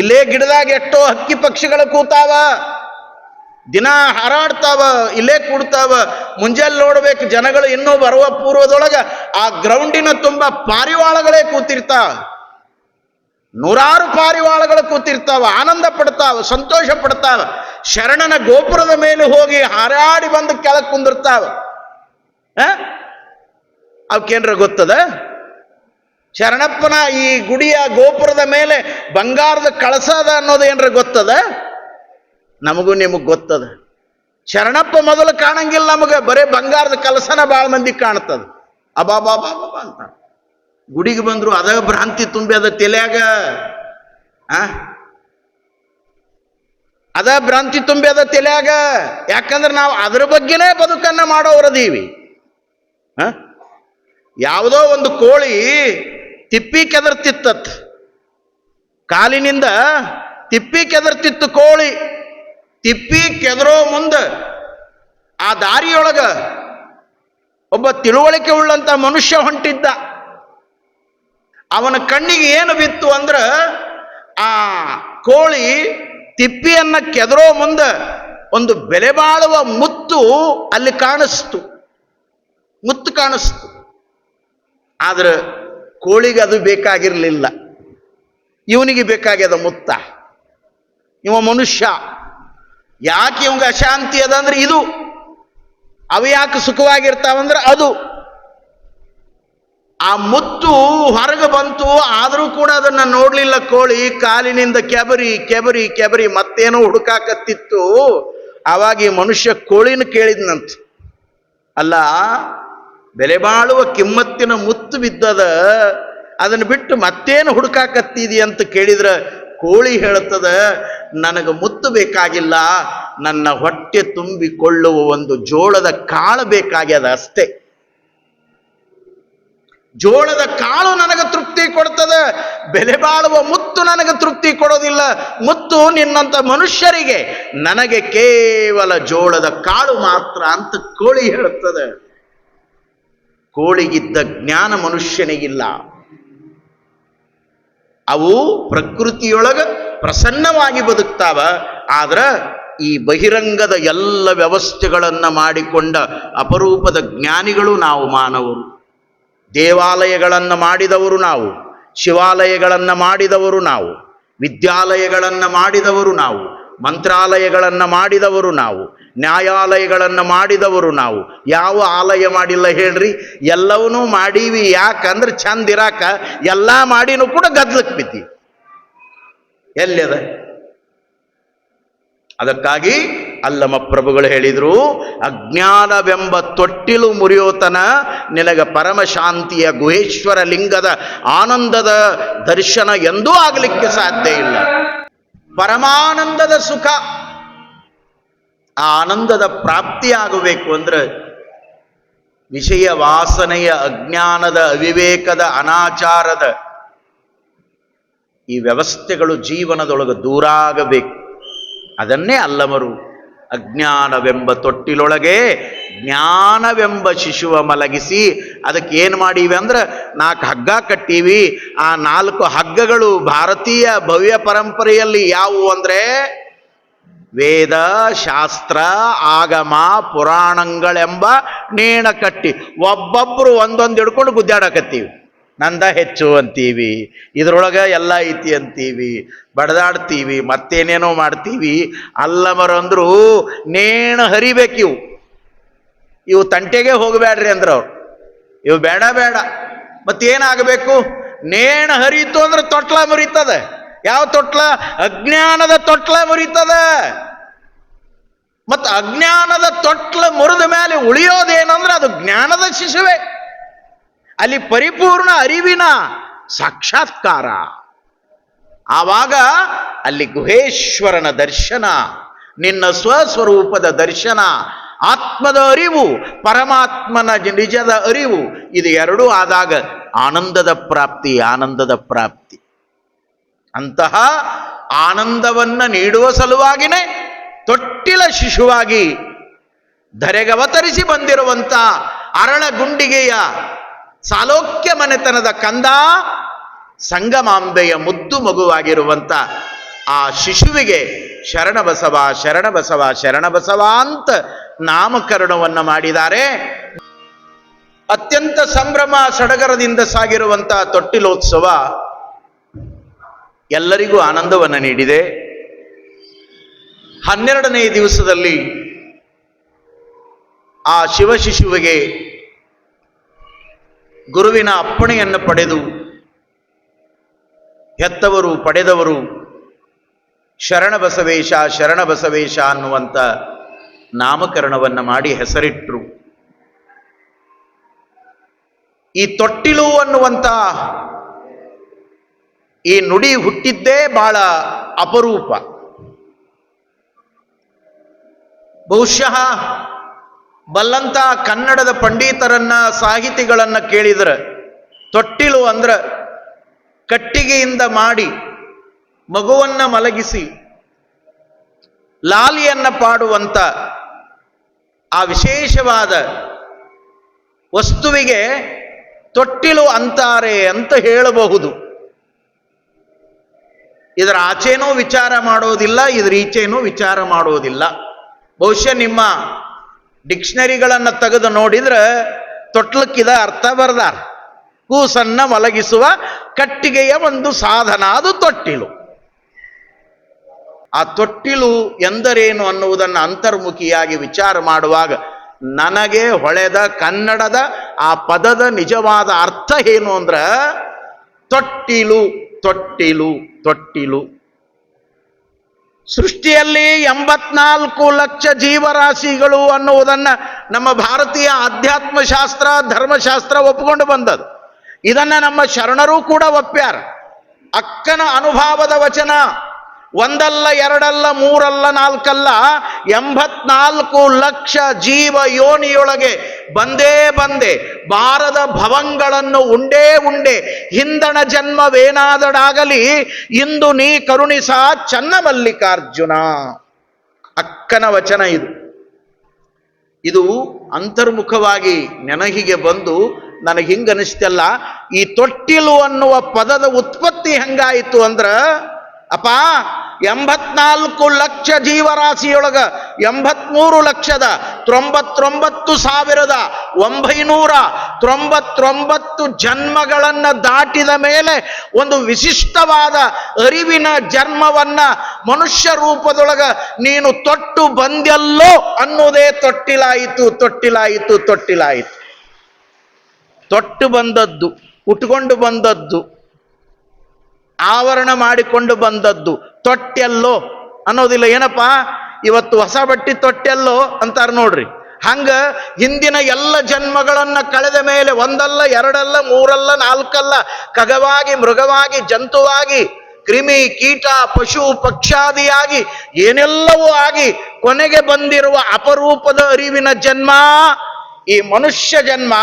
ಇಲ್ಲೇ ಗಿಡದಾಗ ಎಷ್ಟೋ ಹಕ್ಕಿ ಪಕ್ಷಿಗಳು ಕೂತಾವ, ದಿನ ಹಾರಾಡ್ತಾವ, ಇಲ್ಲೇ ಕೂಡ್ತಾವ. ಮುಂಜಾನೆ ನೋಡ್ಬೇಕು ಜನಗಳು ಇನ್ನೂ ಬರುವ ಪೂರ್ವದೊಳಗ ಆ ಗ್ರೌಂಡಿನ ತುಂಬ ಪಾರಿವಾಳಗಳೇ ಕೂತಿರ್ತಾವ. ನೂರಾರು ಪಾರಿವಾಳಗಳು ಕೂತಿರ್ತಾವ, ಆನಂದ ಪಡ್ತಾವ, ಸಂತೋಷ ಪಡ್ತಾವ. ಶರಣನ ಗೋಪುರದ ಮೇಲೆ ಹೋಗಿ ಹಾರಾಡಿ ಬಂದು ಕೆಳಗೆ ಕುಂದಿರ್ತಾವ? ಅವಕ್ಕೇನ್ರ ಗೊತ್ತದ? ಶರಣಪ್ಪನ ಈ ಗುಡಿಯ ಗೋಪುರದ ಮೇಲೆ ಬಂಗಾರದ ಕಳಸ ಅದ ಅನ್ನೋದು ಏನರ ಗೊತ್ತದ? ನಮಗೂ ನಿಮಗೆ ಗೊತ್ತದ. ಶರಣಪ್ಪ ಮೊದಲು ಕಾಣಂಗಿಲ್ಲ ನಮಗೆ, ಬರೇ ಬಂಗಾರದ ಕಲಸನ ಭಾಳ ಮಂದಿ ಕಾಣ್ತದ. ಅಬಾಬಾಬಾ ಅಂತ ಗುಡಿಗೆ ಬಂದ್ರು ಅದ ಭ್ರಾಂತಿ ತುಂಬಿ ಅದ ತಲೆಯಾಗ ಅದ ಭ್ರಾಂತಿ ತುಂಬಿ ಅದ ತಲೆಯಾಗ. ಯಾಕಂದ್ರೆ ನಾವು ಅದ್ರ ಬಗ್ಗೆನೇ ಬದುಕನ್ನ ಮಾಡೋರದೀವಿ? ಯಾವುದೋ ಒಂದು ಕೋಳಿ ತಿಪ್ಪಿ ಕೆದರ್ತಿತ್ತತ್. ಕಾಲಿನಿಂದ ತಿಪ್ಪಿ ಕೆದರ್ತಿತ್ತು ಕೋಳಿ. ತಿಪ್ಪಿ ಕೆದರೋ ಮುಂದೆ ಆ ದಾರಿಯೊಳಗ ಒಬ್ಬ ತಿಳುವಳಿಕೆ ಉಳ್ಳಂತ ಮನುಷ್ಯ ಹೊಂಟಿದ್ದ. ಅವನ ಕಣ್ಣಿಗೆ ಏನು ಬಿತ್ತು ಅಂದ್ರೆ ಆ ಕೋಳಿ ತಿಪ್ಪಿಯನ್ನ ಕೆದರೋ ಮುಂದೆ ಒಂದು ಬೆಲೆ ಬಾಳುವ ಮುತ್ತು ಅಲ್ಲಿ ಕಾಣಿಸ್ತು. ಮುತ್ತು ಕಾಣಿಸ್ತು. ಆದ್ರೆ ಕೋಳಿಗೆ ಅದು ಬೇಕಾಗಿರಲಿಲ್ಲ. ಇವನಿಗೆ ಬೇಕಾಗ್ಯದ ಮುತ್ತ. ಇವ ಮನುಷ್ಯ. ಯಾಕೆ ಇವಂಗೆ ಅಶಾಂತಿ ಅದ ಅಂದ್ರೆ ಇದು? ಅವು ಯಾಕೆ ಸುಖವಾಗಿರ್ತಾವಂದ್ರೆ ಅದು. ಆ ಮುತ್ತು ಹೊರಗೆ ಬಂತು, ಆದರೂ ಕೂಡ ಅದನ್ನ ನೋಡಲಿಲ್ಲ ಕೋಳಿ, ಕಾಲಿನಿಂದ ಕೆಬರಿ ಕೆಬರಿ ಕೆಬರಿ, ಮತ್ತೇನೋ ಹುಡುಕಾಕತ್ತಿತ್ತು. ಆವಾಗ ಈ ಮನುಷ್ಯ ಕೋಳಿನ ಕೇಳಿದ್ನಂತ. ಅಲ್ಲ ಬೆಲೆ ಬಾಳುವ ಕಿಮ್ಮತ್ತಿನ ಮುತ್ತು ಬಿದ್ದದ, ಅದನ್ನು ಬಿಟ್ಟು ಮತ್ತೇನು ಹುಡುಕಾಕತ್ತಿದಿ ಅಂತ ಕೇಳಿದ್ರ ಕೋಳಿ ಹೇಳ್ತದ ನನಗೆ ಮುತ್ತು ಬೇಕಾಗಿಲ್ಲ, ನನ್ನ ಹೊಟ್ಟೆ ತುಂಬಿಕೊಳ್ಳುವ ಒಂದು ಜೋಳದ ಕಾಳು ಬೇಕಾಗ್ಯದ ಅಷ್ಟೇ. ಜೋಳದ ಕಾಳು ನನಗೆ ತೃಪ್ತಿ ಕೊಡ್ತದ, ಬೆಲೆ ಬಾಳುವ ಮುತ್ತು ನನಗೆ ತೃಪ್ತಿ ಕೊಡೋದಿಲ್ಲ, ಮುತ್ತು ನಿನ್ನಂಥ ಮನುಷ್ಯರಿಗೆ ನನಗೆ ಕೇವಲ ಜೋಳದ ಕಾಳು ಮಾತ್ರ ಅಂತ ಕೋಳಿ ಹೇಳುತ್ತದೆ. ಕೋಳಿಗಿದ್ದ ಜ್ಞಾನ ಮನುಷ್ಯನಿಗಿಲ್ಲ. ಅವು ಪ್ರಕೃತಿಯೊಳಗ ಪ್ರಸನ್ನವಾಗಿ ಬದುಕ್ತಾವ. ಆದ್ರ ಈ ಬಹಿರಂಗದ ಎಲ್ಲ ವ್ಯವಸ್ಥೆಗಳನ್ನ ಮಾಡಿಕೊಂಡ ಅಪರೂಪದ ಜ್ಞಾನಿಗಳು ನಾವು ಮಾನವರು. ದೇವಾಲಯಗಳನ್ನು ಮಾಡಿದವರು ನಾವು. ಶಿವಾಲಯಗಳನ್ನು ಮಾಡಿದವರು ನಾವು. ವಿದ್ಯಾಲಯಗಳನ್ನು ಮಾಡಿದವರು ನಾವು. ಮಂತ್ರಾಲಯಗಳನ್ನು ಮಾಡಿದವರು ನಾವು, ನ್ಯಾಯಾಲಯಗಳನ್ನು ಮಾಡಿದವರು ನಾವು. ಯಾವ ಆಲಯ ಮಾಡಿಲ್ಲ ಹೇಳ್ರಿ? ಎಲ್ಲವನ್ನೂ ಮಾಡೀವಿ ಯಾಕಂದ್ರೆ ಚಂದ ಇರಾಕ, ಎಲ್ಲ ಮಾಡಿನೂ ಕೂಡ ಗದ್ಲಕ್ಕೆ ಬಿದ್ದಿ. ಎಲ್ಲಿದೆ ಅದಕ್ಕಾಗಿ ಅಲ್ಲಮ ಪ್ರಭುಗಳು ಹೇಳಿದರು, ಅಜ್ಞಾನವೆಂಬ ತೊಟ್ಟಿಲು ಮುರಿಯೋತನ ನಿನಗೆ ಪರಮಶಾಂತಿಯ ಗುಹೇಶ್ವರ ಲಿಂಗದ ಆನಂದದ ದರ್ಶನ ಎಂದೂ ಆಗಲಿಕ್ಕೆ ಸಾಧ್ಯ ಇಲ್ಲ. ಪರಮಾನಂದದ ಸುಖ. ಆ ಆನಂದದ ಪ್ರಾಪ್ತಿಯಾಗಬೇಕು ಅಂದ್ರೆ ವಿಷಯ ವಾಸನೆಯ ಅಜ್ಞಾನದ ಅವಿವೇಕದ ಅನಾಚಾರದ ಈ ವ್ಯವಸ್ಥೆಗಳು ಜೀವನದೊಳಗೆ ದೂರ ಆಗಬೇಕು ಅದನ್ನೇ ಅಲ್ಲಮರು ಅಜ್ಞಾನವೆಂಬ ತೊಟ್ಟಿಲೊಳಗೆ ಜ್ಞಾನವೆಂಬ ಶಿಶುವ ಮಲಗಿಸಿ ಅದಕ್ಕೆ ಏನು ಮಾಡೀವಿ ಅಂದ್ರೆ ನಾಲ್ಕು ಹಗ್ಗ ಕಟ್ಟೀವಿ. ಆ ನಾಲ್ಕು ಹಗ್ಗಗಳು ಭಾರತೀಯ ಭವ್ಯ ಪರಂಪರೆಯಲ್ಲಿ ಯಾವುವು ಅಂದ್ರೆ ವೇದ, ಶಾಸ್ತ್ರ, ಆಗಮ, ಪುರಾಣಗಳೆಂಬ ನೇಣ ಕಟ್ಟಿ ಒಬ್ಬೊಬ್ಬರು ಒಂದೊಂದು ಹಿಡ್ಕೊಂಡು ಗುದ್ದಾಡಕತ್ತೀವಿ. ನಂದ ಹೆಚ್ಚು ಅಂತೀವಿ. ಇದ್ರೊಳಗೆ ಎಲ್ಲ ಐತಿ ಅಂತೀವಿ. ಬಡದಾಡ್ತೀವಿ. ಮತ್ತೇನೇನೋ ಮಾಡ್ತೀವಿ. ಅಲ್ಲಮರಂದ್ರು ನೇಣ ಹರಿಬೇಕು ಇವು. ಇವು ತಂಟೆಗೆ ಹೋಗಬೇಡ್ರಿ ಅಂದ್ರ ಅವ್ರು. ಇವು ಬೇಡ ಬೇಡ. ಮತ್ತೇನಾಗಬೇಕು? ನೇಣ ಹರಿಯಿತು ಅಂದ್ರೆ ತೊಟ್ಲ ಮುರಿತದ. ಯಾವ ತೊಟ್ಲ? ಅಜ್ಞಾನದ ತೊಟ್ಲ ಮುರಿತದ. ಮತ್ತು ಅಜ್ಞಾನದ ತೊಟ್ಲ ಮುರಿದ ಮೇಲೆ ಉಳಿಯೋದೇನಂದ್ರೆ ಅದು ಜ್ಞಾನದ ಶಿಶುವೆ. ಅಲ್ಲಿ ಪರಿಪೂರ್ಣ ಅರಿವಿನ ಸಾಕ್ಷಾತ್ಕಾರ. ಆವಾಗ ಅಲ್ಲಿ ಗುಹೇಶ್ವರನ ದರ್ಶನ, ನಿನ್ನ ಸ್ವಸ್ವರೂಪದ ದರ್ಶನ, ಆತ್ಮದ ಅರಿವು, ಪರಮಾತ್ಮನ ನಿಜದ ಅರಿವು, ಇದು ಎರಡೂ ಆದಾಗ ಆನಂದದ ಪ್ರಾಪ್ತಿ ಆನಂದದ ಪ್ರಾಪ್ತಿ. ಅಂತಹ ಆನಂದವನ್ನು ನೀಡುವ ಸಲುವಾಗಿನೇ ತೊಟ್ಟಿಲ ಶಿಶುವಾಗಿ ಧರೆಗವತರಿಸಿ ಬಂದಿರುವಂಥ ಅರಳ ಗುಂಡಿಗೆಯ ಸಾಲೋಕ್ಯ ಮನೆತನದ ಕಂದ ಸಂಗಮಾಂಬೆಯ ಮುದ್ದು ಮಗುವಾಗಿರುವಂತ ಆ ಶಿಶುವಿಗೆ ಶರಣಬಸವ ಶರಣಬಸವ ಶರಣಬಸವ ಅಂತ ನಾಮಕರಣವನ್ನು ಮಾಡಿದ್ದಾರೆ. ಅತ್ಯಂತ ಸಂಭ್ರಮ ಸಡಗರದಿಂದ ಸಾಗಿರುವಂತಹ ತೊಟ್ಟಿಲೋತ್ಸವ ಎಲ್ಲರಿಗೂ ಆನಂದವನ್ನು ನೀಡಿದೆ. ಹನ್ನೆರಡನೇ ದಿವಸದಲ್ಲಿ ಆ ಶಿವಶಿಶುವಿಗೆ ಗುರುವಿನ ಅಪ್ಪಣೆಯನ್ನು ಪಡೆದು ಹೆತ್ತವರು, ಪಡೆದವರು ಶರಣ ಬಸವೇಶ ಶರಣ ಬಸವೇಶ ಅನ್ನುವಂಥ ನಾಮಕರಣವನ್ನು ಮಾಡಿ ಹೆಸರಿಟ್ಟರು ಈ ತೊಟ್ಟಿಲು ಅನ್ನುವಂಥ ಈ ನುಡಿ ಹುಟ್ಟಿದ್ದೇ ಬಹಳ ಅಪರೂಪ. ಬಹುಶಃ ಬಲ್ಲಂತ ಕನ್ನಡದ ಪಂಡಿತರನ್ನ ಸಾಹಿತಿಗಳನ್ನ ಕೇಳಿದ್ರೆ ತೊಟ್ಟಿಲು ಅಂದ್ರ ಕಟ್ಟಿಗೆಯಿಂದ ಮಾಡಿ ಮಗುವನ್ನ ಮಲಗಿಸಿ ಲಾಲಿಯನ್ನ ಪಾಡುವಂತ ಆ ವಿಶೇಷವಾದ ವಸ್ತುವಿಗೆ ತೊಟ್ಟಿಲು ಅಂತಾರೆ ಅಂತ ಹೇಳಬಹುದು. ಇದರ ಆಚೆನೂ ವಿಚಾರ ಮಾಡೋದಿಲ್ಲ, ಇದರ ಈಚೆನೂ ವಿಚಾರ ಮಾಡೋದಿಲ್ಲ. ಬಹುಶಃ ನಿಮ್ಮ ಡಿಕ್ಷನರಿಗಳನ್ನು ತೆಗೆದು ನೋಡಿದ್ರೆ ತೊಟ್ಲಕ್ಕಿದ ಅರ್ಥ ಬರ್ದಾರ. ಕೂಸನ್ನ ಮಲಗಿಸುವ ಕಟ್ಟಿಗೆಯ ಒಂದು ಸಾಧನ ಅದು ತೊಟ್ಟಿಲು. ಆ ತೊಟ್ಟಿಲು ಎಂದರೇನು ಅನ್ನುವುದನ್ನು ಅಂತರ್ಮುಖಿಯಾಗಿ ವಿಚಾರ ಮಾಡುವಾಗ ನನಗೆ ಹೊಳೆದ ಕನ್ನಡದ ಆ ಪದದ ನಿಜವಾದ ಅರ್ಥ ಏನು ಅಂದ್ರ ತೊಟ್ಟಿಲು ತೊಟ್ಟಿಲು ತೊಟ್ಟಿಲು. ಸೃಷ್ಟಿಯಲ್ಲಿ ಎಂಬತ್ನಾಲ್ಕು ಲಕ್ಷ ಜೀವರಾಶಿಗಳು ಅನ್ನುವುದನ್ನ ನಮ್ಮ ಭಾರತೀಯ ಆಧ್ಯಾತ್ಮ ಶಾಸ್ತ್ರ ಧರ್ಮಶಾಸ್ತ್ರ ಒಪ್ಪಿಕೊಂಡು ಬಂದದ್ದು. ಇದನ್ನ ನಮ್ಮ ಶರಣರೂ ಕೂಡ ಒಪ್ಪ್ಯಾರ. ಅಕ್ಕನ ಅನುಭಾವದ ವಚನ, ಒಂದಲ್ಲ, ಎರಡಲ್ಲ, ಮೂರಲ್ಲ, ನಾಲ್ಕಲ್ಲ, ಎಂಬತ್ನಾಲ್ಕು ಲಕ್ಷ ಜೀವ ಯೋನಿಯೊಳಗೆ ಬಂದೇ ಬಂದೆ ಬಾರದ ಭವಂಗಳನ್ನು ಉಂಡೇ ಉಂಡೆ, ಹಿಂದಣ ಜನ್ಮವೇನಾದಡಾಗಲಿ, ಇಂದು ನೀ ಕರುಣಿಸ ಚನ್ನ ಮಲ್ಲಿಕಾರ್ಜುನ ಅಕ್ಕನ ವಚನ ಇದು. ಇದು ಅಂತರ್ಮುಖವಾಗಿ ನೆನಹಿಗೆ ಬಂದು ನನಗೆ ಹಿಂಗನಿಸ್ತಲ್ಲ, ಈ ತೊಟ್ಟಿಲು ಅನ್ನುವ ಪದದ ಉತ್ಪತ್ತಿ ಹೆಂಗಾಯಿತು ಅಂದ್ರ ಅಪ್ಪ, ಎಂಬತ್ನಾಲ್ಕು ಲಕ್ಷ ಜೀವರಾಶಿಯೊಳಗ ಎಂಬತ್ಮೂರು ಲಕ್ಷದ ತೊಂಬತ್ತೊಂಬತ್ತು ಸಾವಿರದ ಒಂಬೈನೂರ ತೊಂಬತ್ತೊಂಬತ್ತು ಜನ್ಮಗಳನ್ನ ದಾಟಿದ ಮೇಲೆ ಒಂದು ವಿಶಿಷ್ಟವಾದ ಅರಿವಿನ ಜನ್ಮವನ್ನ ಮನುಷ್ಯ ರೂಪದೊಳಗ ನೀನು ತೊಟ್ಟು ಬಂದೆಲ್ಲೋ ಅನ್ನೋದೇ ತೊಟ್ಟಿಲಾಯಿತು ತೊಟ್ಟಿಲಾಯಿತು ತೊಟ್ಟಿಲಾಯಿತು. ತೊಟ್ಟು ಬಂದದ್ದು, ಉಟ್ಕೊಂಡು ಬಂದದ್ದು. ಆವರಣ ಮಾಡಿಕೊಂಡು ಬಂದದ್ದು. ತೊಟ್ಟೆಲ್ಲೋ ಅನ್ನೋದಿಲ್ಲ. ಏನಪ್ಪ? ಇವತ್ತು ಹೊಸ ಬಟ್ಟಿ ತೊಟ್ಟೆಲ್ಲೋ ಅಂತಾರ ನೋಡ್ರಿ. ಹಂಗ ಹಿಂದಿನ ಎಲ್ಲ ಜನ್ಮಗಳನ್ನ ಕಳೆದ ಮೇಲೆ ಒಂದಲ್ಲ, ಎರಡಲ್ಲ, ಮೂರಲ್ಲ, ನಾಲ್ಕಲ್ಲ ಕಗವಾಗಿ ಮೃಗವಾಗಿ, ಜಂತುವಾಗಿ, ಕ್ರಿಮಿ, ಕೀಟ, ಪಶು, ಪಕ್ಷಾದಿಯಾಗಿ ಏನೆಲ್ಲವೂ ಆಗಿ ಕೊನೆಗೆ ಬಂದಿರುವ ಅಪರೂಪದ ಅರಿವಿನ ಜನ್ಮ ಈ ಮನುಷ್ಯ ಜನ್ಮ,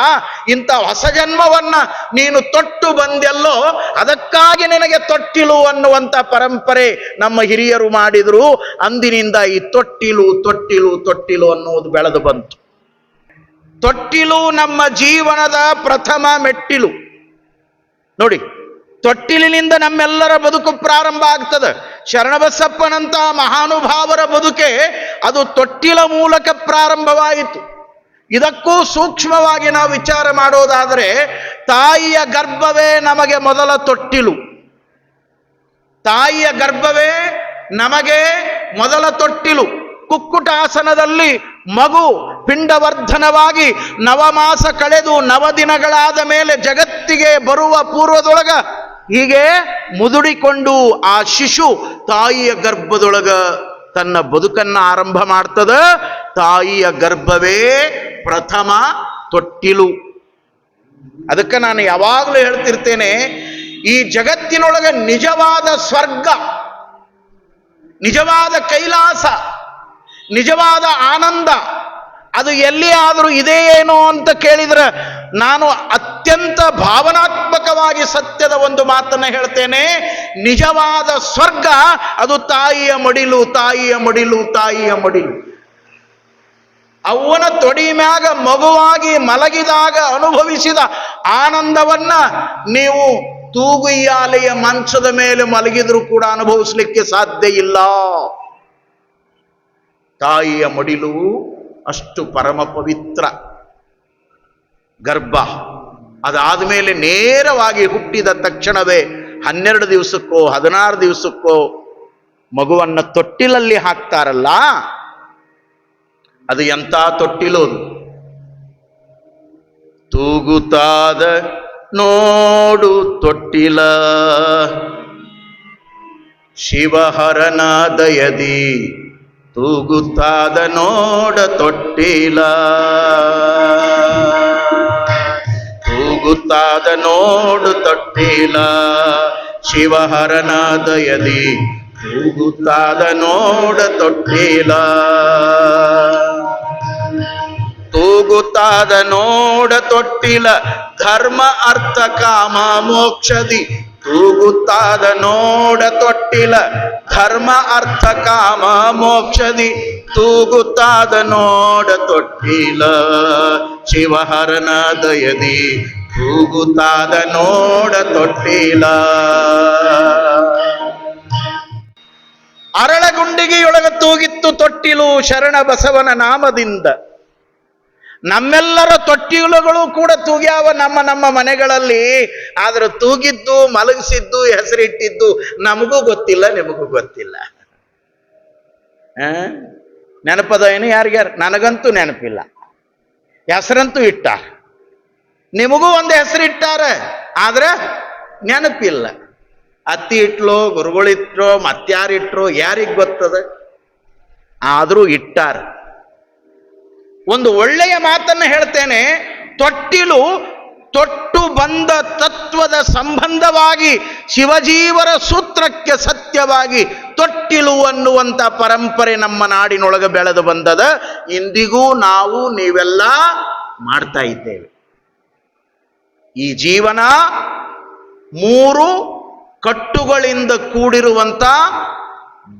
ಇಂಥ ಹೊಸ ಜನ್ಮವನ್ನ ನೀನು ತೊಟ್ಟು ಬಂದೆಲ್ಲೋ, ಅದಕ್ಕಾಗಿ ನಿನಗೆ ತೊಟ್ಟಿಲು ಅನ್ನುವಂಥ ಪರಂಪರೆ ನಮ್ಮ ಹಿರಿಯರು ಮಾಡಿದ್ರು. ಅಂದಿನಿಂದ ಈ ತೊಟ್ಟಿಲು ತೊಟ್ಟಿಲು ತೊಟ್ಟಿಲು ಅನ್ನುವುದು ಬೆಳೆದು ಬಂತು. ತೊಟ್ಟಿಲು ನಮ್ಮ ಜೀವನದ ಪ್ರಥಮ ಮೆಟ್ಟಿಲು. ನೋಡಿ, ತೊಟ್ಟಿಲಿನಿಂದ ನಮ್ಮೆಲ್ಲರ ಬದುಕು ಪ್ರಾರಂಭ ಆಗ್ತದೆ. ಶರಣಬಸಪ್ಪನಂತ ಮಹಾನುಭಾವರ ಬದುಕೆ, ಅದು ತೊಟ್ಟಿಲ ಮೂಲಕ ಪ್ರಾರಂಭವಾಯಿತು. ಇದಕ್ಕೂ ಸೂಕ್ಷ್ಮವಾಗಿ ನಾವು ವಿಚಾರ ಮಾಡೋದಾದರೆ ತಾಯಿಯ ಗರ್ಭವೇ ನಮಗೆ ಮೊದಲ ತೊಟ್ಟಿಲು. ತಾಯಿಯ ಗರ್ಭವೇ ನಮಗೆ ಮೊದಲ ತೊಟ್ಟಿಲು. ಕುಕ್ಕುಟಾಸನದಲ್ಲಿ ಮಗು ಪಿಂಡವರ್ಧನವಾಗಿ ನವಮಾಸ ಕಳೆದು ನವದಿನಗಳಾದ ಮೇಲೆ ಜಗತ್ತಿಗೆ ಬರುವ ಪೂರ್ವದೊಳಗ ಹೀಗೆ ಮುದುಡಿಕೊಂಡು ಆ ಶಿಶು ತಾಯಿಯ ಗರ್ಭದೊಳಗ ತನ್ನ ಬದುಕನ್ನ ಆರಂಭ ಮಾಡ್ತದ. ತಾಯಿಯ ಗರ್ಭವೇ ಪ್ರಥಮ ತೊಟ್ಟಿಲು. ಅದಕ್ಕೆ ನಾನು ಯಾವಾಗಲೂ ಹೇಳ್ತಿರ್ತೇನೆ, ಈ ಜಗತ್ತಿನೊಳಗೆ ನಿಜವಾದ ಸ್ವರ್ಗ, ನಿಜವಾದ ಕೈಲಾಸ, ನಿಜವಾದ ಆನಂದ, ಅದು ಎಲ್ಲಿ ಆದರೂ ಇದೇ ಏನೋ ಅಂತ ಕೇಳಿದ್ರೆ ನಾನು ಅತ್ಯಂತ ಭಾವನಾತ್ಮಕವಾಗಿ ಸತ್ಯದ ಒಂದು ಮಾತನ್ನು ಹೇಳ್ತೇನೆ. ನಿಜವಾದ ಸ್ವರ್ಗ, ಅದು ತಾಯಿಯ ಮಡಿಲು ತಾಯಿಯ ಮಡಿಲು ತಾಯಿಯ ಮಡಿಲು. ಅವನ ತೊಡಿ ಮ್ಯಾಗ ಮಗುವಾಗಿ ಮಲಗಿದಾಗ ಅನುಭವಿಸಿದ ಆನಂದವನ್ನ ನೀವು ತೂಗುಯ್ಯಾಲೆಯ ಮಂಚದ ಮೇಲೆ ಮಲಗಿದ್ರು ಕೂಡ ಅನುಭವಿಸ್ಲಿಕ್ಕೆ ಸಾಧ್ಯ ಇಲ್ಲ. ತಾಯಿಯ ಮಡಿಲು ಅಷ್ಟು ಪರಮ ಪವಿತ್ರ. ಗರ್ಭ. ಅದಾದ ಮೇಲೆ ನೇರವಾಗಿ ಹುಟ್ಟಿದ ತಕ್ಷಣವೇ ಹನ್ನೆರಡು ದಿವಸಕ್ಕೋ ಹದಿನಾರು ದಿವಸಕ್ಕೋ ಮಗುವನ್ನ ತೊಟ್ಟಿಲಲ್ಲಿ ಹಾಕ್ತಾರಲ್ಲ? ಅದು ಎಂತ ತೊಟ್ಟಿಲೋದು ತೂಗುತ್ತಾದ ನೋಡು ತೊಟ್ಟಿಲ. ಶಿವಹರನ ದಯದಿ ತೂಗುತ್ತಾದ ನೋಡ ತೊಟ್ಟಿಲ. ತೂಗುತ್ತಾದ ನೋಡು ತೊಟ್ಟಿಲ. ಶಿವಹರನ ದಯದಿ ತೂಗುತ್ತಾದ ನೋಡ ತೊಟ್ಟಿಲ. ತೂಗುತ್ತಾದ ನೋಡ ತೊಟ್ಟಿಲ ಧರ್ಮ ಅರ್ಥ ಕಾಮ ಮೋಕ್ಷದಿ. ತೂಗುತ್ತಾದ ನೋಡ ತೊಟ್ಟಿಲ ಧರ್ಮ ಅರ್ಥ ಕಾಮ ಮೋಕ್ಷದಿ. ತೂಗುತ್ತಾದ ನೋಡ ತೊಟ್ಟಿಲ ಶಿವಹರನ ದಯದಿ. ತೂಗುತ್ತಾದ ನೋಡ ತೊಟ್ಟಿಲ. ಅರಳಗುಂಡಿಗೆಯೊಳಗ ತೂಗಿತ್ತು ತೊಟ್ಟಿಲು ಶರಣ ಬಸವನ ನಾಮದಿಂದ. ನಮ್ಮೆಲ್ಲರ ತೊಟ್ಟಿಲುಗಳು ಕೂಡ ತೂಗ್ಯಾವ ನಮ್ಮ ನಮ್ಮ ಮನೆಗಳಲ್ಲಿ. ಆದ್ರೆ ತೂಗಿದ್ದು, ಮಲಗಿಸಿದ್ದು, ಹೆಸರಿಟ್ಟಿದ್ದು ನಮಗೂ ಗೊತ್ತಿಲ್ಲ, ನಿಮಗೂ ಗೊತ್ತಿಲ್ಲ? ನೆನಪದ ಏನು ಯಾರಿಗ್ಯಾರ? ನನಗಂತೂ ನೆನಪಿಲ್ಲ. ಹೆಸರಂತೂ ಇಟ್ಟಾರ. ನಿಮಗೂ ಒಂದು ಹೆಸರಿಟ್ಟಾರ, ಆದ್ರೆ ನೆನಪಿಲ್ಲ. ಅತ್ತಿ ಇಟ್ಲೋ ಗುರುಗಳಿಟ್ರೋ ಮತ್ಯಾರಿಟ್ರು ಯಾರಿಗೆ ಗೊತ್ತದ? ಆದರೂ ಇಟ್ಟಾರ. ಒಂದು ಒಳ್ಳೆಯ ಮಾತನ್ನು ಹೇಳ್ತೇನೆ, ತೊಟ್ಟಿಲು ತೊಟ್ಟು ಬಂದ ತತ್ವದ ಸಂಬಂಧವಾಗಿ ಶಿವಜೀವರ ಸೂತ್ರಕ್ಕೆ ಸತ್ಯವಾಗಿ ತೊಟ್ಟಿಲು ಅನ್ನುವಂಥ ಪರಂಪರೆ ನಮ್ಮ ನಾಡಿನೊಳಗೆ ಬೆಳೆದು ಬಂದದ. ಇಂದಿಗೂ ನಾವು ನೀವೆಲ್ಲ ಮಾಡ್ತಾ ಇದ್ದೇವೆ. ಈ ಜೀವನ ಮೂರು ಕಟ್ಟುಗಳಿಂದ ಕೂಡಿರುವಂಥ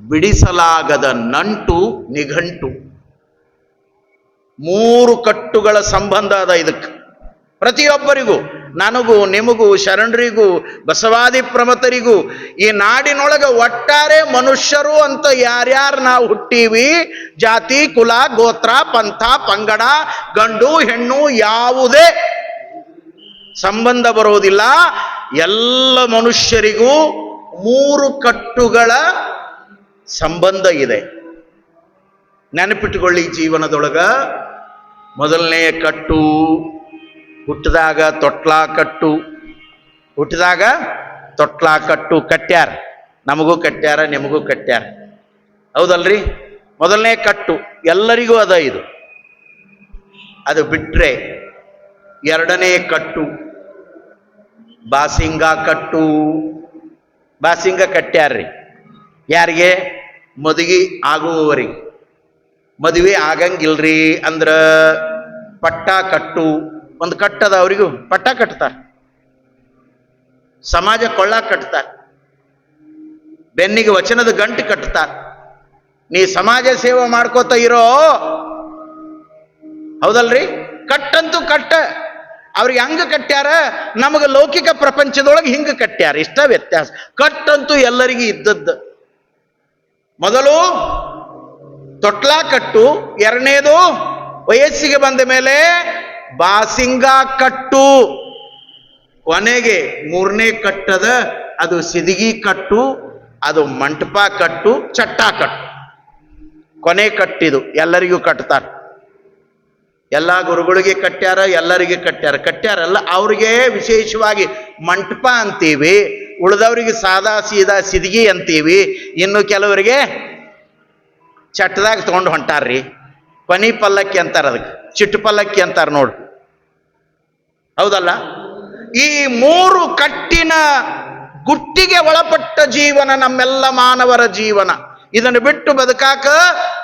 ಬಿಡಿಸಲಾಗದ ನಂಟು ನಿಘಂಟು. ಮೂರು ಕಟ್ಟುಗಳ ಸಂಬಂಧ ಅದ ಇದಕ್ಕೆ. ಪ್ರತಿಯೊಬ್ಬರಿಗೂ, ನನಗೂ, ನಿಮಗೂ, ಶರಣರಿಗೂ, ಬಸವಾದಿ ಪ್ರಮತರಿಗೂ, ಈ ನಾಡಿನೊಳಗೆ ಒಟ್ಟಾರೆ ಮನುಷ್ಯರು ಅಂತ ಯಾರ್ಯಾರು ನಾವು ಹುಟ್ಟೀವಿ? ಜಾತಿ, ಕುಲ, ಗೋತ್ರ, ಪಂಥ, ಪಂಗಡ, ಗಂಡು, ಹೆಣ್ಣು, ಯಾವುದೇ ಸಂಬಂಧ ಬರೋದಿಲ್ಲ ಎಲ್ಲ ಮನುಷ್ಯರಿಗೂ ಮೂರು ಕಟ್ಟುಗಳ ಸಂಬಂಧ ಇದೆ. ನೆನಪಿಟ್ಟುಕೊಳ್ಳಿ ಜೀವನದೊಳಗ. ಮೊದಲನೆಯ ಕಟ್ಟು, ಹುಟ್ಟಿದಾಗ ತೊಟ್ಲಾ ಕಟ್ಟು. ಹುಟ್ಟಿದಾಗ ತೊಟ್ಲಾ ಕಟ್ಟು ಕಟ್ಟ್ಯಾರ. ನಮಗೂ ಕಟ್ಟ್ಯಾರ, ನಿಮಗೂ ಕಟ್ಟ್ಯಾರ. ಹೌದಲ್ರಿ? ಮೊದಲನೇ ಕಟ್ಟು ಎಲ್ಲರಿಗೂ ಅದ ಇದು. ಅದು ಬಿಟ್ಟರೆ ಎರಡನೇ ಕಟ್ಟು ಬಾಸಿಂಗ ಕಟ್ಟು. ಬಾಸಿಂಗ ಕಟ್ಟ್ಯಾರ್ರಿ. ಯಾರಿಗೆ? ಮದುಗಿ ಆಗುವವರಿಗೆ. ಮದುವೆ ಆಗಂಗಿಲ್ರಿ ಅಂದ್ರ ಪಟ್ಟ ಕಟ್ಟು, ಒಂದು ಕಟ್ಟದ ಅವರಿಗೂ, ಪಟ್ಟ ಕಟ್ತಾರ. ಸಮಾಜ ಕೊಳ್ಳ ಕಟ್ತಾರ. ಬೆನ್ನಿಗೆ ವಚನದ ಗಂಟು ಕಟ್ತಾರ. ನೀ ಸಮಾಜ ಸೇವೆ ಮಾಡ್ಕೋತ ಇರೋ, ಹೌದಲ್ರಿ? ಕಟ್ಟಂತೂ ಕಟ್ಟ. ಅವ್ರಿಗೆ ಹಂಗ ಕಟ್ಟ್ಯಾರ, ನಮಗೆ ಲೌಕಿಕ ಪ್ರಪಂಚದೊಳಗೆ ಹಿಂಗ ಕಟ್ಟ್ಯಾರ. ಇಷ್ಟ ವ್ಯತ್ಯಾಸ. ಕಟ್ಟಂತೂ ಎಲ್ಲರಿಗೂ ಇದ್ದದ್ದು. ಮೊದಲು ತೊಟ್ಲ ಕಟ್ಟು ಎರಡನೇದು ವಯಸ್ಸಿಗೆ ಬಂದ ಮೇಲೆ ಬಾಸಿಂಗ ಕಟ್ಟು ಕೊನೆಗೆ ಮೂರನೇ ಕಟ್ಟದ, ಅದು ಸಿದಿಗಿ ಕಟ್ಟು ಅದು ಮಂಟಪ ಕಟ್ಟು ಚಟ್ಟ ಕಟ್ಟು ಕೊನೆ ಕಟ್ಟಿದು, ಎಲ್ಲರಿಗೂ ಕಟ್ತಾರ. ಎಲ್ಲ ಗುರುಗಳಿಗೆ ಕಟ್ಟ್ಯಾರ ಎಲ್ಲರಿಗೆ ಕಟ್ಟ್ಯಾರ ಕಟ್ಟ್ಯಾರಲ್ಲ ಅವ್ರಿಗೆ ವಿಶೇಷವಾಗಿ ಮಂಟಪ ಅಂತೀವಿ, ಉಳಿದವರಿಗೆ ಸಾದಾ ಸೀದಾ ಸಿದ್ಗಿ ಅಂತೀವಿ, ಇನ್ನು ಕೆಲವರಿಗೆ ಚಟ್ಟದಾಗ ತಗೊಂಡು ಹೊಂಟಾರ್ರಿ. ಕೊನಿ ಪಲ್ಲಕ್ಕಿ ಅಂತಾರ ಅದಕ್ಕೆ. ಚಿಟ್ಟು ಪಲ್ಲಕ್ಕಿ ಅಂತಾರ ನೋಡು. ಹೌದಲ್ಲ? ಈ ಮೂರು ಕಟ್ಟಿನ ಗುಟ್ಟಿಗೆ ಒಳಪಟ್ಟ ಜೀವನ ನಮ್ಮೆಲ್ಲ ಮಾನವರ ಜೀವನ. ಇದನ್ನು ಬಿಟ್ಟು ಬದುಕಾಕ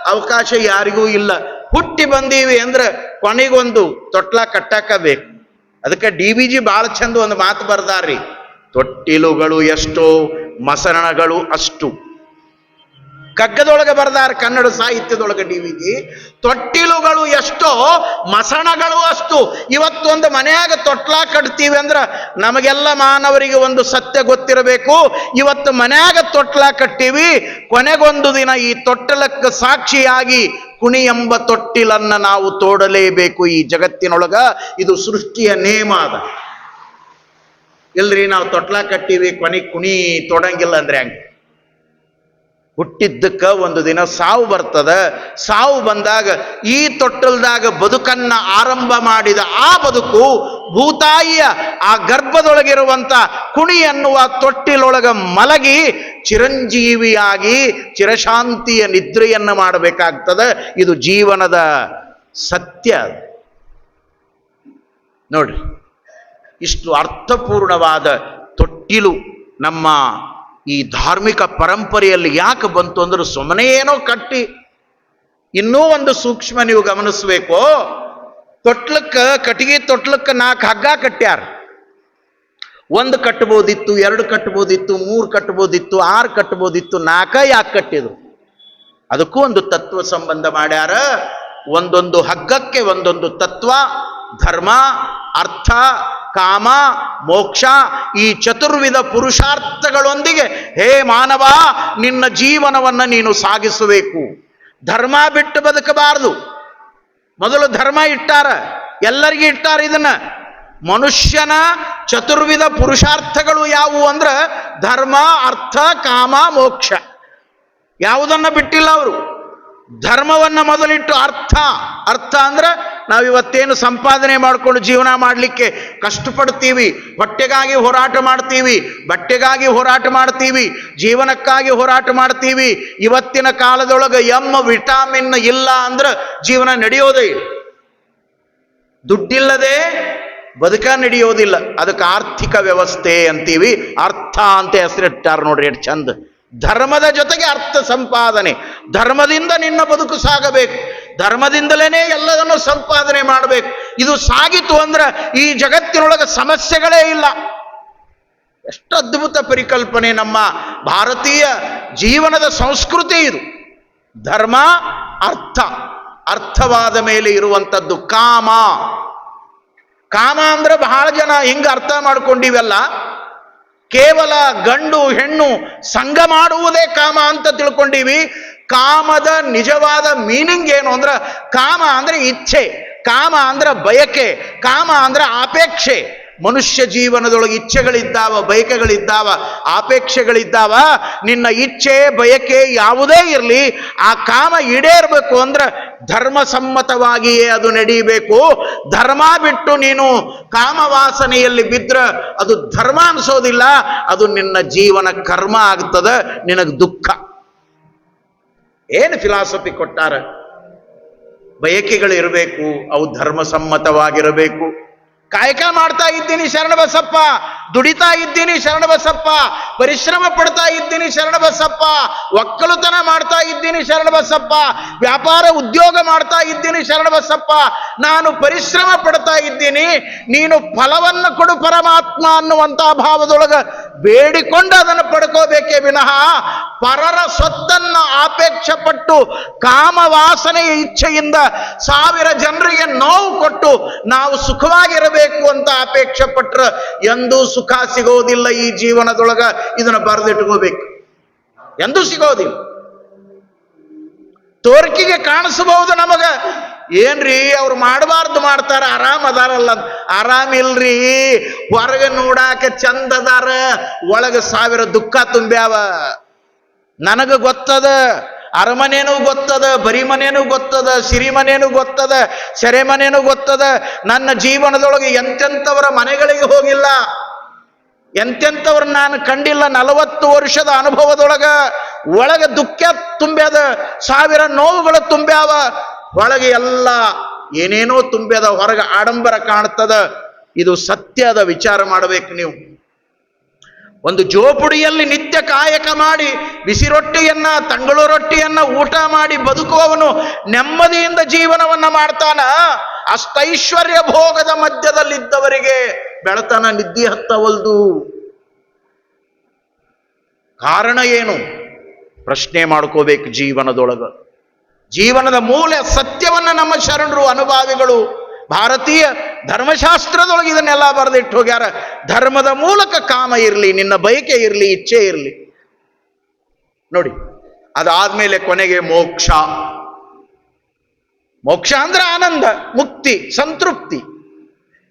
ಅವಕಾಶ ಯಾರಿಗೂ ಇಲ್ಲ. ಹುಟ್ಟಿ ಬಂದೀವಿ ಅಂದ್ರೆ ಕೊನೆಗೊಂದು ತೊಟ್ಲ ಕಟ್ಟಾಕ ಬೇಕು ಅದಕ್ಕೆ ಡಿ ಬಿ ಜಿ ಭಾಳ ಚಂದ ಒಂದು ಮಾತು ಬರ್ದಾರ್ರಿ. ತೊಟ್ಟಿಲುಗಳು ಎಷ್ಟೋ, ಮಸರಣಗಳು ಅಷ್ಟು. ಕಗ್ಗದೊಳಗೆ ಬರ್ದಾರ ಕನ್ನಡ ಸಾಹಿತ್ಯದೊಳಗೆ ಡಿ ವಿ ತೊಟ್ಟಿಲುಗಳು ಎಷ್ಟೋ, ಮಸಣಗಳು ಅಷ್ಟು. ಇವತ್ತೊಂದು ಮನೆಯಾಗ ತೊಟ್ಲ ಕಟ್ತೀವಿ ಅಂದ್ರೆ ನಮಗೆಲ್ಲ ಮಾನವರಿಗೆ ಒಂದು ಸತ್ಯ ಗೊತ್ತಿರಬೇಕು. ಇವತ್ತು ಮನೆಯಾಗ ತೊಟ್ಲ ಕಟ್ಟೀವಿ, ಕೊನೆಗೊಂದು ದಿನ ಈ ತೊಟ್ಟಲಕ್ಕೆ ಸಾಕ್ಷಿಯಾಗಿ ಕುಣಿ ಎಂಬ ತೊಟ್ಟಿಲನ್ನ ನಾವು ತೋಡಲೇಬೇಕು ಈ ಜಗತ್ತಿನೊಳಗ. ಇದು ಸೃಷ್ಟಿಯ ನೇಮ ಅದ. ಇಲ್ರಿ, ನಾವು ತೊಟ್ಲ ಕಟ್ಟೀವಿ ಕೊನೆಗೆ ಕುಣಿ ತೊಡಂಗಿಲ್ಲ ಅಂದ್ರೆ ಹಂಗೆ? ಹುಟ್ಟಿದ್ದಕ್ಕ ಒಂದು ದಿನ ಸಾವು ಬರ್ತದ. ಸಾವು ಬಂದಾಗ ಈ ತೊಟ್ಟಲ್ದಾಗ ಬದುಕನ್ನ ಆರಂಭ ಮಾಡಿದ ಆ ಬದುಕು ಭೂತಾಯಿಯ ಆ ಗರ್ಭದೊಳಗಿರುವಂತ ಕುಣಿ ಅನ್ನುವ ತೊಟ್ಟಿಲೊಳಗ ಮಲಗಿ ಚಿರಂಜೀವಿಯಾಗಿ ಚಿರಶಾಂತಿಯ ನಿದ್ರೆಯನ್ನು ಮಾಡಬೇಕಾಗ್ತದೆ. ಇದು ಜೀವನದ ಸತ್ಯ. ನೋಡ್ರಿ, ಇಷ್ಟು ಅರ್ಥಪೂರ್ಣವಾದ ತೊಟ್ಟಿಲು ನಮ್ಮ ಈ ಧಾರ್ಮಿಕ ಪರಂಪರೆಯಲ್ಲಿ ಯಾಕೆ ಬಂತು ಅಂದ್ರೆ ಸುಮ್ಮನೆ ಏನೋ ಕಟ್ಟಿ. ಇನ್ನೂ ಒಂದು ಸೂಕ್ಷ್ಮ ನೀವು ಗಮನಿಸ್ಬೇಕು. ತೊಟ್ಲಕ್ಕ, ಕಟ್ಟಿಗೆ ತೊಟ್ಲಕ್ಕ ನಾಲ್ಕು ಹಗ್ಗ ಕಟ್ಟ್ಯಾರ. ಒಂದು ಕಟ್ಬೋದಿತ್ತು, ಎರಡು ಕಟ್ಬೋದಿತ್ತು, ಮೂರು ಕಟ್ಬೋದಿತ್ತು, ಆರು ಕಟ್ಬೋದಿತ್ತು, ನಾಲ್ಕ ಯಾಕೆ ಕಟ್ಟಿದ್ರು? ಅದಕ್ಕೂ ಒಂದು ತತ್ವ ಸಂಬಂಧ ಮಾಡ್ಯಾರ. ಒಂದೊಂದು ಹಗ್ಗಕ್ಕೆ ಒಂದೊಂದು ತತ್ವ, ಧರ್ಮ, ಅರ್ಥ ಕಾಮ, ಮೋಕ್ಷ, ಈ ಚತುರ್ವಿಧ ಪುರುಷಾರ್ಥಗಳೊಂದಿಗೆ, ಹೇ ಮಾನವ, ನಿನ್ನ ಜೀವನವನ್ನು ನೀನು ಸಾಗಿಸಬೇಕು. ಧರ್ಮ ಬಿಟ್ಟು ಬದುಕಬಾರದು. ಮೊದಲು ಧರ್ಮ ಇಟ್ಟಾರ. ಎಲ್ಲರಿಗೂ ಇಟ್ಟಾರ ಇದನ್ನ. ಮನುಷ್ಯನ ಚತುರ್ವಿಧ ಪುರುಷಾರ್ಥಗಳು ಯಾವುವು ಅಂದ್ರೆ ಧರ್ಮ, ಅರ್ಥ, ಕಾಮ, ಮೋಕ್ಷ. ಯಾವುದನ್ನ ಬಿಟ್ಟಿಲ್ಲ ಅವರು. ಧರ್ಮವನ್ನ ಮೊದಲಿಟ್ಟು ಅರ್ಥ. ಅರ್ಥ ಅಂದ್ರೆ ನಾವಿವತ್ತೇನು ಸಂಪಾದನೆ ಮಾಡಿಕೊಂಡು ಜೀವನ ಮಾಡಲಿಕ್ಕೆ ಕಷ್ಟಪಡ್ತೀವಿ ಹೊಟ್ಟೆಗಾಗಿ ಹೋರಾಟ ಮಾಡ್ತೀವಿ, ಬಟ್ಟೆಗಾಗಿ ಹೋರಾಟ ಮಾಡ್ತೀವಿ, ಜೀವನಕ್ಕಾಗಿ ಹೋರಾಟ ಮಾಡ್ತೀವಿ. ಇವತ್ತಿನ ಕಾಲದೊಳಗೆ ಎಮ್ಮ ವಿಟಾಮಿನ್ ಇಲ್ಲ ಅಂದ್ರೆ ಜೀವನ ನಡೆಯೋದೇ ದುಡ್ಡಿಲ್ಲದೆ ಬದುಕ ನಡೆಯೋದಿಲ್ಲ. ಅದಕ್ಕೆ ಆರ್ಥಿಕ ವ್ಯವಸ್ಥೆ ಅಂತೀವಿ. ಅರ್ಥ ಅಂತ ಹೆಸರಿಟ್ಟಾರ ನೋಡ್ರಿ ಎಷ್ಟು ಚಂದ. ಧರ್ಮದ ಜೊತೆಗೆ ಅರ್ಥ ಸಂಪಾದನೆ. ಧರ್ಮದಿಂದ ನಿನ್ನ ಬದುಕು ಸಾಗಬೇಕು. ಧರ್ಮದಿಂದಲೇ ಎಲ್ಲದನ್ನು ಸಂಪಾದನೆ ಮಾಡಬೇಕು. ಇದು ಸಾಗಿತು ಅಂದ್ರೆ ಈ ಜಗತ್ತಿನೊಳಗೆ ಸಮಸ್ಯೆಗಳೇ ಇಲ್ಲ. ಎಷ್ಟು ಅದ್ಭುತ ಪರಿಕಲ್ಪನೆ ನಮ್ಮ ಭಾರತೀಯ ಜೀವನದ ಸಂಸ್ಕೃತಿ ಇದು. ಧರ್ಮ, ಅರ್ಥ, ಅರ್ಥವಾದ ಮೇಲೆ ಇರುವಂಥದ್ದು ಕಾಮ. ಕಾಮ ಅಂದ್ರೆ ಬಹಳ ಜನ ಹಿಂಗ ಅರ್ಥ ಮಾಡ್ಕೊಂಡಿವೆಲ್ಲ? ಕೇವಲ ಗಂಡು ಹೆಣ್ಣು ಸಂಘ ಮಾಡುವುದೇ ಕಾಮ ಅಂತ ತಿಳ್ಕೊಂಡೀವಿ. ಕಾಮದ ನಿಜವಾದ ಮೀನಿಂಗ್ ಏನು ಅಂದ್ರೆ ಕಾಮ ಅಂದ್ರೆ ಇಚ್ಛೆ, ಕಾಮ ಅಂದ್ರೆ ಬಯಕೆ, ಕಾಮ ಅಂದ್ರೆ ಆಪೇಕ್ಷೆ ಮನುಷ್ಯ ಜೀವನದೊಳಗೆ ಇಚ್ಛೆಗಳಿದ್ದಾವ, ಬಯಕೆಗಳಿದ್ದಾವ, ಆಪೇಕ್ಷೆಗಳಿದ್ದಾವ, ನಿನ್ನ ಇಚ್ಛೆ, ಬಯಕೆ ಯಾವುದೇ ಇರಲಿ, ಆ ಕಾಮ ಈಡೇರಬೇಕು ಅಂದ್ರೆ ಧರ್ಮಸಮ್ಮತವಾಗಿಯೇ ಅದು ನಡೀಬೇಕು ಧರ್ಮ ಬಿಟ್ಟು ನೀನು ಕಾಮವಾಸನೆಯಲ್ಲಿ ಬಿದ್ರ ಅದು ಧರ್ಮ ಅನ್ಸೋದಿಲ್ಲ, ಅದು ನಿನ್ನ ಜೀವನ ಕರ್ಮ ಆಗ್ತದ, ನಿನಗೆ ದುಃಖ. ಏನು ಫಿಲಾಸಫಿ ಕೊಟ್ಟಾರ? ಬಯಕೆಗಳಿರಬೇಕು, ಅವು ಧರ್ಮಸಮ್ಮತವಾಗಿರಬೇಕು. ಕಾಯಕ ಮಾಡ್ತಾ ಇದ್ದೀನಿ ಶರಣ ಬಸಪ್ಪ ದುಡಿತಾ ಇದ್ದೀನಿ ಶರಣ ಬಸಪ್ಪ ಪರಿಶ್ರಮ ಪಡ್ತಾ ಇದ್ದೀನಿ ಶರಣ ಬಸಪ್ಪ ಒಕ್ಕಲುತನ ಮಾಡ್ತಾ ಇದ್ದೀನಿ ಶರಣ ಬಸಪ್ಪ ವ್ಯಾಪಾರ ಉದ್ಯೋಗ ಮಾಡ್ತಾ ಇದ್ದೀನಿ ಶರಣ ಬಸಪ್ಪ ನಾನು ಪರಿಶ್ರಮ ಪಡ್ತಾ ಇದ್ದೀನಿ. ನೀನು ಫಲವನ್ನು ಕೊಡು ಪರಮಾತ್ಮ ಅನ್ನುವಂತಹ ಭಾವದೊಳಗ ಬೇಡಿಕೊಂಡು ಅದನ್ನು ಪಡ್ಕೋಬೇಕೇ ವಿನಃ ಪರರ ಸೊತ್ತನ್ನು ಆಪೇಕ್ಷೆ ಪಟ್ಟು ಕಾಮವಾಸನೆಯ ಇಚ್ಛೆಯಿಂದ ಸಾವಿರ ಜನರಿಗೆ ನೋವು ಕೊಟ್ಟು ನಾವು ಸುಖವಾಗಿರಬೇಕು ಅಂತ ಅಪೇಕ್ಷೆ ಪಟ್ಟರೆ ಎಂದೂ ಸುಖ ಸಿಗೋದಿಲ್ಲ ಈ ಜೀವನದೊಳಗ. ಇದನ್ನು ಬರೆದಿಟ್ಕೋಬೇಕು. ಎಂದೂ ಸಿಗೋದಿಲ್ಲ. ತೋರಿಕೆಗೆ ಕಾಣಿಸಬಹುದು ನಮಗ. ಏನ್ರಿ ಅವ್ರು ಮಾಡಬಾರ್ದು ಮಾಡ್ತಾರ? ಆರಾಮ್ ಅದಾರಲ್ಲ. ಆರಾಮ್ ಇಲ್ರಿ. ಹೊರಗೆ ನೋಡಾಕ ಚಂದ ಅದಾರ. ಒಳಗ ಸಾವಿರ ದುಃಖ ತುಂಬ್ಯಾವ. ನನಗ ಗೊತ್ತದ. ಅರಮನೇನೂ ಗೊತ್ತದ. ಬರಿಮನೇನೂ ಗೊತ್ತದ. ಸಿರಿಮನೇನೂ ಗೊತ್ತದ. ಸೆರೆಮನೇನೂ ಗೊತ್ತದ. ನನ್ನ ಜೀವನದೊಳಗೆ ಎಂತೆಂಥವರ ಮನೆಗಳಿಗೆ ಹೋಗಿಲ್ಲ. ಎಂತೆಂಥವ್ರು ನಾನು ಕಂಡಿಲ್ಲ. ನಲವತ್ತು ವರ್ಷದ ಅನುಭವದೊಳಗ ಒಳಗೆ ದುಃಖ ತುಂಬ್ಯಾದ. ಸಾವಿರ ನೋವುಗಳು ತುಂಬ್ಯಾವ. ಒಳಗೆ ಎಲ್ಲ ಏನೇನೋ ತುಂಬ್ಯದ ಹೊರಗೆ ಆಡಂಬರ ಕಾಣ್ತದ. ಇದು ಸತ್ಯದ ವಿಚಾರ ಮಾಡಬೇಕು ನೀವು. ಒಂದು ಜೋಪುಡಿಯಲ್ಲಿ ನಿತ್ಯ ಕಾಯಕ ಮಾಡಿ ಬಿಸಿ ರೊಟ್ಟಿಯನ್ನ ತಂಗಳು ರೊಟ್ಟಿಯನ್ನ ಊಟ ಮಾಡಿ ಬದುಕುವವನು ನೆಮ್ಮದಿಯಿಂದ ಜೀವನವನ್ನ ಮಾಡ್ತಾನ. ಅಷ್ಟೈಶ್ವರ್ಯ ಭೋಗದ ಮಧ್ಯದಲ್ಲಿದ್ದವರಿಗೆ ಬೆಳತನ ನಿದ್ದೆ ಹತ್ತವಲ್ದು. ಕಾರಣ ಏನು? ಪ್ರಶ್ನೆ ಮಾಡ್ಕೋಬೇಕು ಜೀವನದೊಳಗ. ಜೀವನದ ಮೂಲ ಸತ್ಯವನ್ನ ನಮ್ಮ ಶರಣರು ಅನುಭಾವಿಗಳು ಭಾರತೀಯ ಧರ್ಮಶಾಸ್ತ್ರದೊಳಗೆ ಇದನ್ನೆಲ್ಲ ಬರೆದಿಟ್ಟು ಹೋಗ್ಯಾರ. ಧರ್ಮದ ಮೂಲಕ ಕಾಮ ಇರಲಿ, ನಿನ್ನ ಬಯಕೆ ಇರಲಿ, ಇಚ್ಛೆ ಇರಲಿ. ನೋಡಿ, ಅದಾದ್ಮೇಲೆ ಕೊನೆಗೆ ಮೋಕ್ಷ. ಮೋಕ್ಷ ಅಂದ್ರೆ ಆನಂದ, ಮುಕ್ತಿ, ಸಂತೃಪ್ತಿ.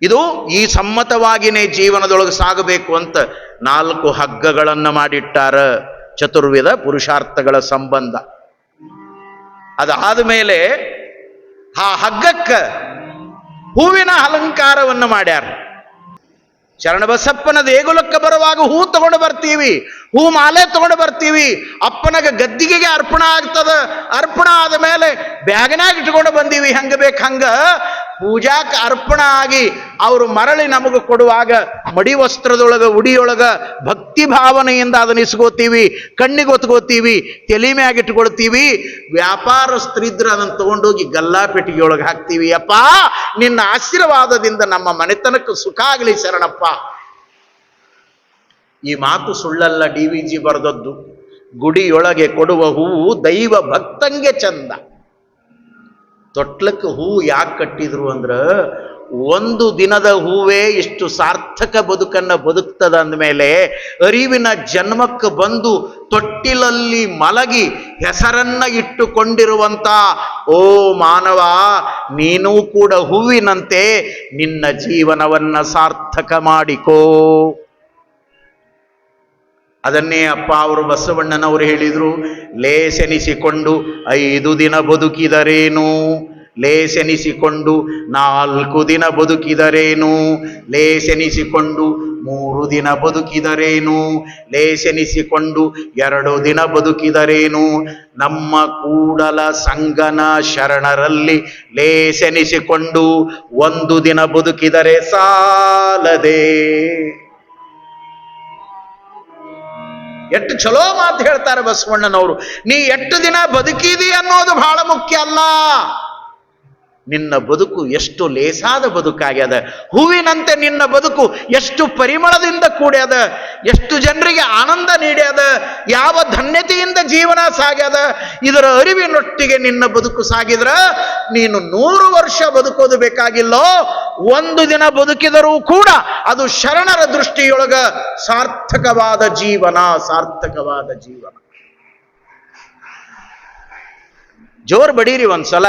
ಇದು ಈ ಸಮ್ಮತವಾಗಿನೇ ಜೀವನದೊಳಗೆ ಸಾಗಬೇಕು ಅಂತ ನಾಲ್ಕು ಹಗ್ಗಗಳನ್ನು ಮಾಡಿಟ್ಟಾರ. ಚತುರ್ವಿಧ ಪುರುಷಾರ್ಥಗಳ ಸಂಬಂಧ. ಅದಾದ ಮೇಲೆ ಆ ಹಗ್ಗಕ್ಕ ಹೂವಿನ ಅಲಂಕಾರವನ್ನು ಮಾಡ್ಯಾರ. ಶರಣಬಸಪ್ಪನ ದೇಗುಲಕ್ಕೆ ಬರುವಾಗ ಹೂ ತಗೊಂಡು ಬರ್ತೀವಿ, ಹೂ ಮಾಲೆ ತಗೊಂಡು ಬರ್ತೀವಿ, ಅಪ್ಪನಗ ಗದ್ದಿಗೆಗೆ ಅರ್ಪಣ ಆಗ್ತದ, ಅರ್ಪಣ ಆದ ಮೇಲೆ ಬ್ಯಾಗನಾಗ ಇಟ್ಕೊಂಡು ಬಂದೀವಿ, ಹಂಗ ಬೇಕು ಹಂಗ? ಪೂಜಾಕ್ ಅರ್ಪಣ ಆಗಿ ಅವರು ಮರಳಿ ನಮಗೆ ಕೊಡುವಾಗ ಮಡಿ ವಸ್ತ್ರದೊಳಗ, ಉಡಿಯೊಳಗ ಭಕ್ತಿ ಭಾವನೆಯಿಂದ ಅದನ್ನ ಇಸ್ಕೋತೀವಿ, ಕಣ್ಣಿಗೆ ಒತ್ಕೋತೀವಿ ತಲೆ ಮ್ಯಾಗ ಇಟ್ಕೊಳ್ತೀವಿ. ವ್ಯಾಪಾರಸ್ಥರಿದ್ರೆ ಅದನ್ನ ತಗೊಂಡೋಗಿ ಗಲ್ಲಾ ಪೆಟ್ಟಿಗೆಯೊಳಗೆ ಹಾಕ್ತೀವಿ. ಅಪ್ಪ ನಿನ್ನ ಆಶೀರ್ವಾದದಿಂದ ನಮ್ಮ ಮನೆತನಕ್ಕೆ ಸುಖ ಆಗಲಿ ಶರಣಪ್ಪ. ಈ ಮಾತು ಸುಳ್ಳಲ್ಲ ಡಿ ವಿ ಜಿ ಬರೆದದ್ದು. ಗುಡಿಯೊಳಗೆ ಕೊಡುವ ಹೂವು ದೈವ ಭಕ್ತಂಗೆ ಚಂದ. ತೊಟ್ಲಕ್ಕೆ ಹೂ ಯಾಕೆ ಕಟ್ಟಿದ್ರು ಅಂದ್ರೆ ಒಂದು ದಿನದ ಹೂವೇ ಇಷ್ಟು ಸಾರ್ಥಕ ಬದುಕನ್ನು ಬದುಕ್ತದ ಅಂದಮೇಲೆ ಅರಿವಿನ ಜನ್ಮಕ್ಕೆ ಬಂದು ತೊಟ್ಟಿಲಲ್ಲಿ ಮಲಗಿ ಹೆಸರನ್ನ ಇಟ್ಟುಕೊಂಡಿರುವಂಥ ಓ ಮಾನವ, ನೀನೂ ಕೂಡ ಹೂವಿನಂತೆ ನಿನ್ನ ಜೀವನವನ್ನು ಸಾರ್ಥಕ ಮಾಡಿಕೋ. ಅದನ್ನೇ ಅಪ್ಪ ಅವರು ಬಸವಣ್ಣನವರು ಹೇಳಿದರು, ಲೇಸೆನಿಸಿಕೊಂಡು ಐದು ದಿನ ಬದುಕಿದರೇನು? ಲೇಸೆನಿಸಿಕೊಂಡು ನಾಲ್ಕು ದಿನ ಬದುಕಿದರೇನು? ಲೇಸೆನಿಸಿಕೊಂಡು ಮೂರು ದಿನ ಬದುಕಿದರೇನು? ಲೇಸೆನಿಸಿಕೊಂಡು ಎರಡು ದಿನ ಬದುಕಿದರೇನು? ನಮ್ಮ ಕೂಡಲ ಸಂಗನ ಶರಣರಲ್ಲಿ ಲೇಸೆನಿಸಿಕೊಂಡು ಒಂದು ದಿನ ಬದುಕಿದರೆ ಸಾಲದೆ? ಎಷ್ಟು ಚಲೋ ಮಾತು ಹೇಳ್ತಾರೆ ಬಸವಣ್ಣನವರು. ನೀ ಎಷ್ಟು ದಿನ ಬದುಕಿದಿ ಅನ್ನೋದು ಬಹಳ ಮುಖ್ಯ ಅಲ್ಲ. ನಿನ್ನ ಬದುಕು ಎಷ್ಟು ಲೇಸಾದ ಬದುಕಾಗ್ಯದ ಹೂವಿನಂತೆ ನಿನ್ನ ಬದುಕು ಎಷ್ಟು ಪರಿಮಳದಿಂದ ಕೂಡ್ಯದ ಎಷ್ಟು ಜನರಿಗೆ ಆನಂದ ನೀಡ್ಯದ ಯಾವ ಧನ್ಯತೆಯಿಂದ ಜೀವನ ಸಾಗ್ಯದ ಇದರ ಅರಿವಿನೊಟ್ಟಿಗೆ ನಿನ್ನ ಬದುಕು ಸಾಗಿದ್ರ ನೀನು ನೂರು ವರ್ಷ ಬದುಕೋದು ಬೇಕಾಗಿಲ್ಲೋ. ಒಂದು ದಿನ ಬದುಕಿದರೂ ಕೂಡ ಅದು ಶರಣರ ದೃಷ್ಟಿಯೊಳಗ ಸಾರ್ಥಕವಾದ ಜೀವನ ಸಾರ್ಥಕವಾದ ಜೀವನ. ಜೋರ್ ಬಡೀರಿ ಒಂದ್ಸಲ.